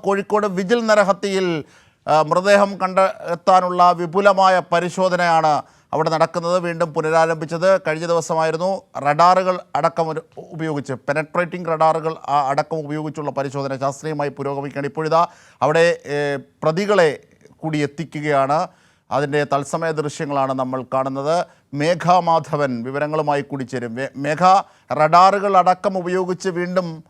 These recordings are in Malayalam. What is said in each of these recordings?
കോഴിക്കോട് വിജിൽ നരഹത്തിയിൽ മൃതദേഹം കണ്ടെത്താനുള്ള വിപുലമായ പരിശോധനയാണ് അവിടെ നടക്കുന്നത്. വീണ്ടും പുനരാരംഭിച്ചത്. കഴിഞ്ഞ ദിവസമായിരുന്നു. റഡാറുകൾ അടക്കം ഉപയോഗിച്ച് പെനട്രേറ്റിംഗ് റഡാറുകൾ ആ- അടക്കം ഉപയോഗിച്ചുള്ള പരിശോധന ശാസ്ത്രീയമായി പുരോഗമിക്കുകയാണ്. ഇപ്പോഴിതാ അവിടെ പ്രതികളെ കൂടി എത്തിക്കുകയാണ്. അതിന്റെ തത്സമയ ദൃശ്യങ്ങളാണ് നമ്മൾ കാണുന്നത്. മേഘ മാധവൻ വിവരങ്ങളുമായി കൂടി ചേരും മേഘ റഡാറുകൾ അടക്കം ഉപയോഗിച്ച് വീണ്ടും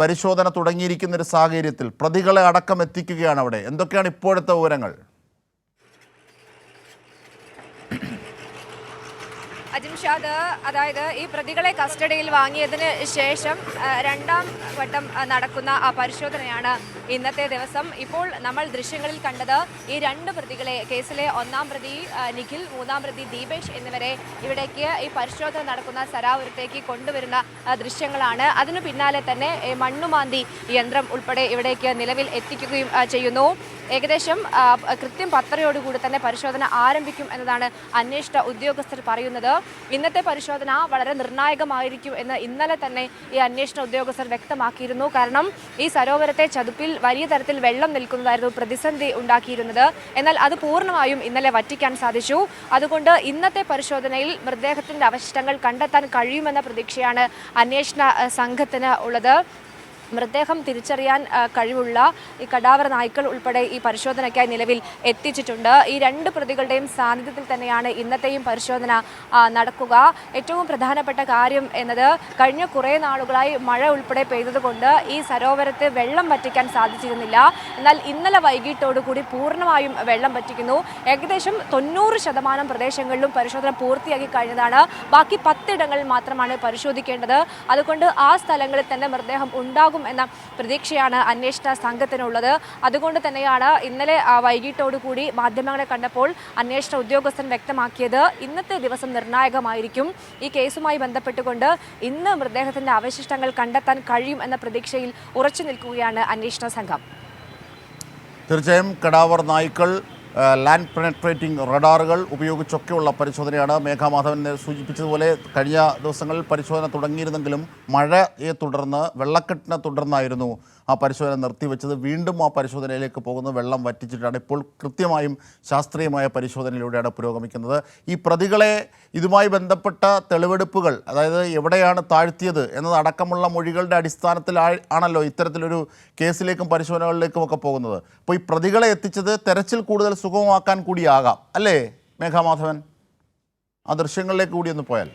പരിശോധന തുടങ്ങിയിരിക്കുന്ന ഒരു സാഹചര്യത്തിൽ പ്രതികളെ അടക്കം എത്തിക്കുകയാണ് അവിടെ. എന്തൊക്കെയാണ് ഇപ്പോഴത്തെ വിവരങ്ങൾ? അജിംഷാദ് അതായത് ഈ പ്രതികളെ കസ്റ്റഡിയിൽ വാങ്ങിയതിന് ശേഷം രണ്ടാം വട്ടം നടക്കുന്ന ആ പരിശോധനയാണ് ഇന്നത്തെ ദിവസം. ഇപ്പോൾ നമ്മൾ ദൃശ്യങ്ങളിൽ കണ്ടത് ഈ രണ്ട് പ്രതികളെ കേസിലെ ഒന്നാം പ്രതി നിഖിൽ മൂന്നാം പ്രതി ദീപേഷ് എന്നിവരെ ഇവിടേക്ക് ഈ പരിശോധന നടക്കുന്ന സരാപുരത്തേക്ക് കൊണ്ടുവരുന്ന ദൃശ്യങ്ങളാണ്. അതിനു പിന്നാലെ തന്നെ മണ്ണുമാന്തി യന്ത്രം ഉൾപ്പെടെ ഇവിടേക്ക് നിലവിൽ എത്തിക്കുകയും ചെയ്യുന്നു. ഏകദേശം കൃത്യം പത്തരയോടുകൂടി തന്നെ പരിശോധന ആരംഭിക്കും എന്നതാണ് അന്വേഷണ ഉദ്യോഗസ്ഥർ പറയുന്നത്. ഇന്നത്തെ പരിശോധന വളരെ നിർണായകമായിരിക്കും എന്ന് ഇന്നലെ തന്നെ ഈ അന്വേഷണ ഉദ്യോഗസ്ഥർ വ്യക്തമാക്കിയിരുന്നു. കാരണം ഈ സരോവരത്തെ ചതുപ്പിൽ വലിയ തരത്തിൽ വെള്ളം നിൽക്കുന്നതായിരുന്നു പ്രതിസന്ധി ഉണ്ടാക്കിയിരുന്നത്. എന്നാൽ അത് പൂർണമായും ഇന്നലെ വറ്റിക്കാൻ സാധിച്ചു. അതുകൊണ്ട് ഇന്നത്തെ പരിശോധനയിൽ മൃതദേഹത്തിന്റെ അവശിഷ്ടങ്ങൾ കണ്ടെത്താൻ കഴിയുമെന്ന പ്രതീക്ഷയാണ് അന്വേഷണ സംഘത്തിന് ഉള്ളത്. മൃതദേഹം തിരിച്ചറിയാൻ കഴിവുള്ള ഈ കടാവർ നായ്ക്കൾ ഉൾപ്പെടെ ഈ പരിശോധനയ്ക്കായി നിലവിൽ എത്തിച്ചിട്ടുണ്ട്. ഈ രണ്ട് പ്രതികളുടെയും സാന്നിധ്യത്തിൽ തന്നെയാണ് ഇന്നത്തെയും പരിശോധന നടക്കുക. ഏറ്റവും പ്രധാനപ്പെട്ട കാര്യം എന്നത് കഴിഞ്ഞ കുറേ നാളുകളായി മഴ ഉൾപ്പെടെ പെയ്തതുകൊണ്ട് ഈ സരോവരത്തെ വെള്ളം വറ്റിക്കാൻ സാധിച്ചിരുന്നില്ല. എന്നാൽ ഇന്നലെ വൈകിട്ടോടുകൂടി പൂർണമായും വെള്ളം വറ്റിക്കുന്നു. ഏകദേശം തൊണ്ണൂറ് ശതമാനം പ്രദേശങ്ങളിലും പരിശോധന പൂർത്തിയാക്കി കഴിഞ്ഞതാണ്. ബാക്കി പത്തിടങ്ങളിൽ മാത്രമാണ് പരിശോധിക്കേണ്ടത്. അതുകൊണ്ട് ആ സ്ഥലങ്ങളിൽ തന്നെ മൃതദേഹം ഉണ്ടാകും എന്ന പ്രതീക്ഷയാണ് അന്വേഷണ സംഘത്തിനുള്ളത്. അതുകൊണ്ട് തന്നെയാണ് ഇന്നലെ വൈകിട്ടോടുകൂടി മാധ്യമങ്ങളെ കണ്ടപ്പോൾ അന്വേഷണ ഉദ്യോഗസ്ഥൻ വ്യക്തമാക്കിയത് ഇന്നത്തെ ദിവസം നിർണായകമായിരിക്കും. ഈ കേസുമായി ബന്ധപ്പെട്ടുകൊണ്ട് ഇന്ന് മൃതദേഹത്തിന്റെ അവശിഷ്ടങ്ങൾ കണ്ടെത്താൻ കഴിയും എന്ന പ്രതീക്ഷയിൽ ഉറച്ചു നിൽക്കുകയാണ് അന്വേഷണ സംഘം. തീർച്ചയായും കടാവർ നായ്ക്കൾ ലാൻഡ് പെനട്രേറ്റിംഗ് റഡാറുകൾ ഉപയോഗിച്ചൊക്കെയുള്ള പരിശോധനയാണ് മേഘാമാധവൻ സൂചിപ്പിച്ചതുപോലെ കഴിഞ്ഞ ദിവസങ്ങളിൽ പരിശോധന തുടങ്ങിയിരുന്നെങ്കിലും മഴയെ തുടർന്ന് വെള്ളക്കെട്ടിനെ തുടർന്നായിരുന്നു ആ പരിശോധന നിർത്തിവെച്ചത്. വീണ്ടും ആ പരിശോധനയിലേക്ക് പോകുന്ന വെള്ളം വറ്റിച്ചിട്ടാണ് ഇപ്പോൾ കൃത്യമായും ശാസ്ത്രീയമായ പരിശോധനയിലൂടെയാണ് പുരോഗമിക്കുന്നത്. ഈ പ്രതികളെ ഇതുമായി ബന്ധപ്പെട്ട തെളിവെടുപ്പുകൾ അതായത് എവിടെയാണ് താഴ്ത്തിയത് എന്നതടക്കമുള്ള മൊഴികളുടെ അടിസ്ഥാനത്തിൽ ആണല്ലോ ഇത്തരത്തിലൊരു കേസിലേക്കും പരിശോധനകളിലേക്കും ഒക്കെ പോകുന്നത്. അപ്പോൾ ഈ പ്രതികളെ എത്തിച്ചത് തെരച്ചിൽ കൂടുതൽ സുഗമമാക്കാൻ കൂടിയാകാം. അല്ലേ മേഘാമാധവൻ? ആ ദൃശ്യങ്ങളിലേക്ക് കൂടി ഒന്ന് പോയാൽ.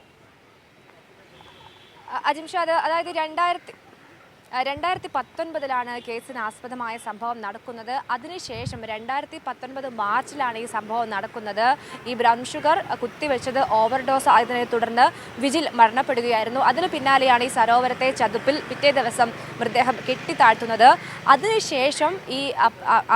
അജിംഷ അജിംഷാദ് അതായത് രണ്ടായിരത്തി രണ്ടായിരത്തി പത്തൊൻപതിലാണ് കേസിന് ആസ്പദമായ സംഭവം നടക്കുന്നത്. അതിനുശേഷം രണ്ടായിരത്തി പത്തൊൻപത് മാർച്ചിലാണ് ഈ സംഭവം നടക്കുന്നത്. ഈ ബ്രൗൺ ഷുഗർ കുത്തിവെച്ചത് ഓവർഡോസ് ആയതിനെ തുടർന്ന് വിജിൽ മരണപ്പെടുകയായിരുന്നു. അതിന് പിന്നാലെയാണ് ഈ സരോവരത്തെ ചതുപ്പിൽ പിറ്റേ ദിവസം മൃതദേഹം കെട്ടിത്താഴ്ത്തുന്നത്. അതിനുശേഷം ഈ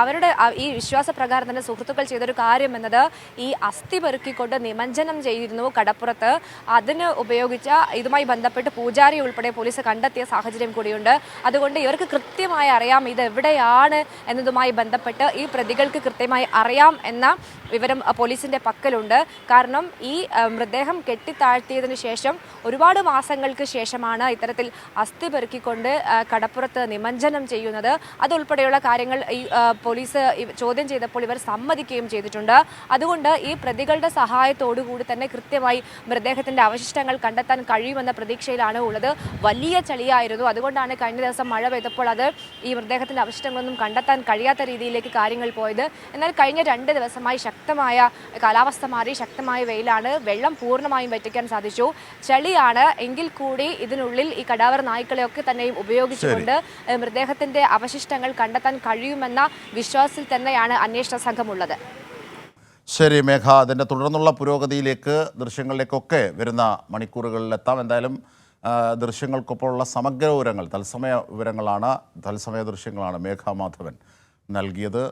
അവരുടെ ഈ വിശ്വാസപ്രകാരം തന്നെ സുഹൃത്തുക്കൾ ചെയ്തൊരു കാര്യം എന്നത് ഈ അസ്ഥി പെറുക്കിക്കൊണ്ട് നിമഞ്ജനം ചെയ്തിരുന്നു കടപ്പുറത്ത്. അതിന് ഉപയോഗിച്ച ഇതുമായി ബന്ധപ്പെട്ട് പൂജാരി ഉൾപ്പെടെ പോലീസ് കണ്ടെത്തിയ സാഹചര്യം കൂടിയുണ്ട്. അതുകൊണ്ട് ഇവർക്ക് കൃത്യമായി അറിയാം ഇത് എവിടെയാണ് എന്നതുമായി ബന്ധപ്പെട്ട് ഈ പ്രതികൾക്ക് കൃത്യമായി അറിയാം എന്ന വിവരം പോലീസിന്റെ പക്കലുണ്ട്. കാരണം ഈ മൃതദേഹം കെട്ടിത്താഴ്ത്തിയതിനു ശേഷം ഒരുപാട് മാസങ്ങൾക്ക് ശേഷമാണ് ഇത്തരത്തിൽ അസ്ഥി പെറുക്കിക്കൊണ്ട് കടപ്പുറത്ത് നിമഞ്ജനം ചെയ്യുന്നത്. അതുൾപ്പെടെയുള്ള കാര്യങ്ങൾ ഈ പോലീസ് ചോദ്യം ചെയ്തപ്പോൾ ഇവർ സമ്മതിക്കുകയും ചെയ്തിട്ടുണ്ട്. അതുകൊണ്ട് ഈ പ്രതികളുടെ സഹായത്തോടു കൂടി തന്നെ കൃത്യമായി മൃതദേഹത്തിന്റെ അവശിഷ്ടങ്ങൾ കണ്ടെത്താൻ കഴിയുമെന്ന പ്രതീക്ഷയിലാണ് ഉള്ളത്. വലിയ ചളിയായിരുന്നു. അതുകൊണ്ടാണ് കഴിഞ്ഞ ദിവസം മഴ പെയ്തപ്പോൾ അത് ഈ മൃതദേഹത്തിന്റെ അവശിഷ്ടങ്ങളൊന്നും കണ്ടെത്താൻ കഴിയാത്ത രീതിയിലേക്ക് കാര്യങ്ങൾ പോയത്. എന്നാൽ കഴിഞ്ഞ രണ്ട് ദിവസമായി ശക്തമായ കാലാവസ്ഥ മാറി ശക്തമായ വെയിലാണ് വെള്ളം പൂർണമായും വറ്റിക്കാൻ സാധിച്ചു. ചളിയാണ് എങ്കിൽ കൂടി ഇതിനുള്ളിൽ ഈ കടാവർ നായ്ക്കളെയൊക്കെ തന്നെയും ഉപയോഗിച്ചുകൊണ്ട് മൃതദേഹത്തിന്റെ മൃതദേഹത്തിന്റെ അവശിഷ്ടങ്ങൾ കണ്ടെത്താൻ കഴിയുമെന്ന വിശ്വാസത്തിൽ തന്നെയാണ് അന്വേഷണ സംഘമുള്ളത്. ശരി മേഘ. അതിന്റെ തുടർന്നുള്ള പുരോഗതിയിലേക്ക് ദൃശ്യങ്ങളിലേക്കൊക്കെ വരുന്ന മണിക്കൂറുകളിലെത്താം. എന്തായാലും ദൃശ്യങ്ങൾക്കൊപ്പമുള്ള സമഗ്ര വിവരങ്ങൾ തത്സമയ വിവരങ്ങളാണ് തത്സമയ ദൃശ്യങ്ങളാണ് മേഘ മാധവൻ നൽകിയത്.